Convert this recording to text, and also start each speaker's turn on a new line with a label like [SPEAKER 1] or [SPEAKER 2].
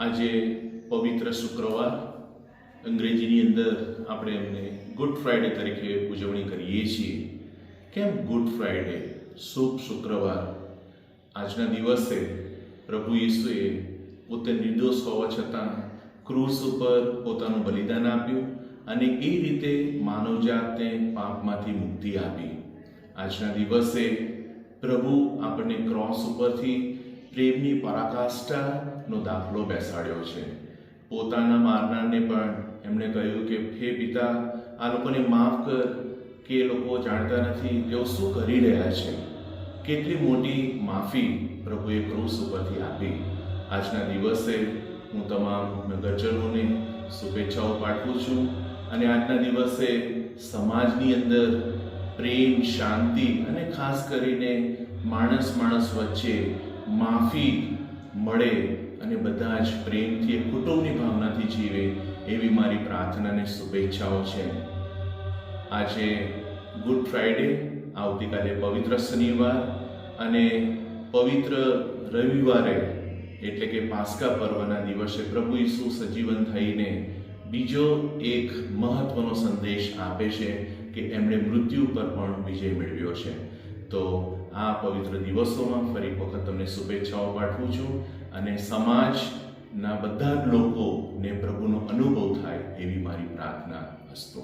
[SPEAKER 1] આજે પવિત્ર શુક્રવાર. અંગ્રેજીની અંદર આપણે એમને ગુડ ફ્રાઈડે તરીકે ઉજવણી કરીએ છીએ. કેમ ગુડ ફ્રાઈડે શુભ શુક્રવાર. આજના દિવસે પ્રભુ ઈસુએ પોતે નિર્દોષ હોવા છતાં ક્રૂસ ઉપર પોતાનું બલિદાન આપ્યું અને એ રીતે માનવજાતને પાપમાંથી મુક્તિ આપી. આજના દિવસે પ્રભુ આપણને ક્રોસ ઉપરથી પ્રેમની પરાકાષ્ઠાનો દાખલો બેસાડ્યો છે. પોતાના મારનારને પણ એમણે કહ્યું કે, હે પિતા, આ લોકોને માફ કર, કે એ લોકો જાણતા નથી તેઓ શું કરી રહ્યા છે. કેટલી મોટી માફી પ્રભુએ ક્રૂસ ઉપરથી આપી. આજના દિવસે હું તમામ નગરજનોને શુભેચ્છાઓ પાઠવું છું અને આજના દિવસે સમાજની અંદર પ્રેમ, શાંતિ અને ખાસ કરીને માણસ માણસ વચ્ચે માફી મળે અને બધા જ પ્રેમથી કુટુંબની ભાવનાથી જીવે એવી મારી પ્રાર્થના અને શુભેચ્છાઓ છે. આજે ગુડ ફ્રાઈડે આવતીકાલે પવિત્ર શનિવાર અને પવિત્ર રવિવારે, એટલે કે પાસ્કા પર્વના દિવસે પ્રભુ ઈસુ સજીવન થઈને બીજો એક મહત્વનો સંદેશ આપે છે કે એમણે મૃત્યુ પર પણ વિજય મેળવ્યો છે. તો આ પવિત્ર દિવસોમાં ફરી વખત તમને શુભેચ્છાઓ પાઠવું છું અને સમાજના બધા જ લોકોને પ્રભુનો અનુભવ થાય એવી મારી પ્રાર્થના હસ્તો.